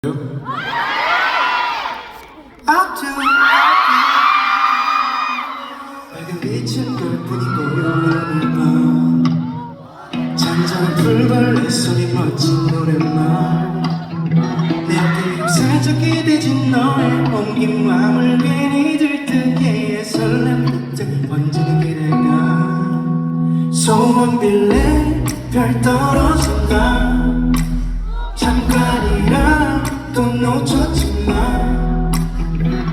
I do, 밝은 빛은 별뿐인 고요한 밤 잔잔한 풀벌레 소리 멋진 노랫말. 내 어깨 위로 살짝 기대진 너의 옮긴 마음을 괜히 들뜨게 해 설렘. 끝에 번지는 기대가. 소원 빌래 별 떨어진다 잠깐이라 또 놓쳤지만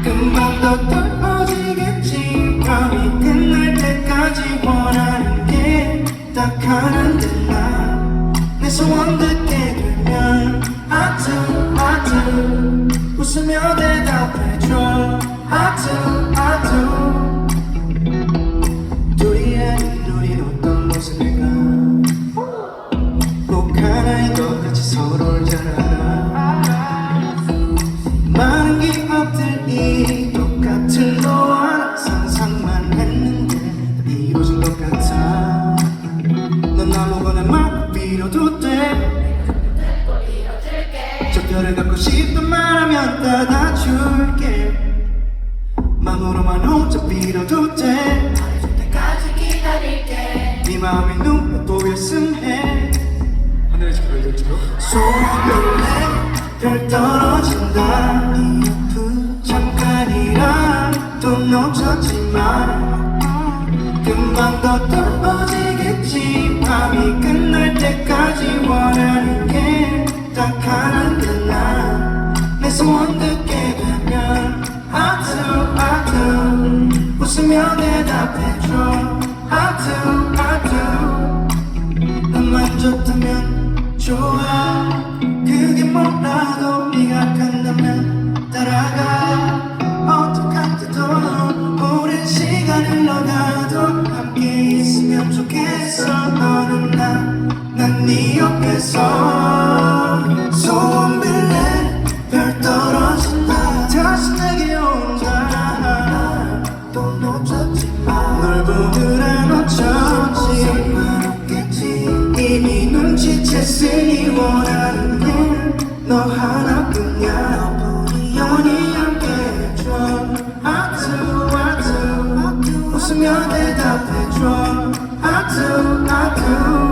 금방 더 떨어지겠지. 밤이 끝날 때까지 원하는 게 딱 하나인데 난내 소원 듣게 되면 I do 웃으며 대답해줘. I do 둘이의 우린 어떤 모습일까? 꼭 하나인 것 같이 서로를 잘 알아 적절히 갖고 싶은 말하면 따다 줄게. 마음으로만 혼자 빌어도 돼. 때까지 기다릴게. 네 마음이 눈에 보였음 해. 하늘에서 별들 들어? 소원별래 별 떨어진다. 이 아픔 잠깐이라 또 놓쳤지만 금방 더 떨어지겠 만 좋다면 좋아. 그게 뭐라도 네가 간다면 따라가. 어떡한 때도 오랜 시간 흘러가도 함께 있으면 좋겠어. 너는 나난네 옆에서 널 보느라 놓쳤지. 이미 눈치챘으니 원하는 게 너 하나뿐이야. 영원히 함께 줘, I do I 웃으며 대답해줘. I do I do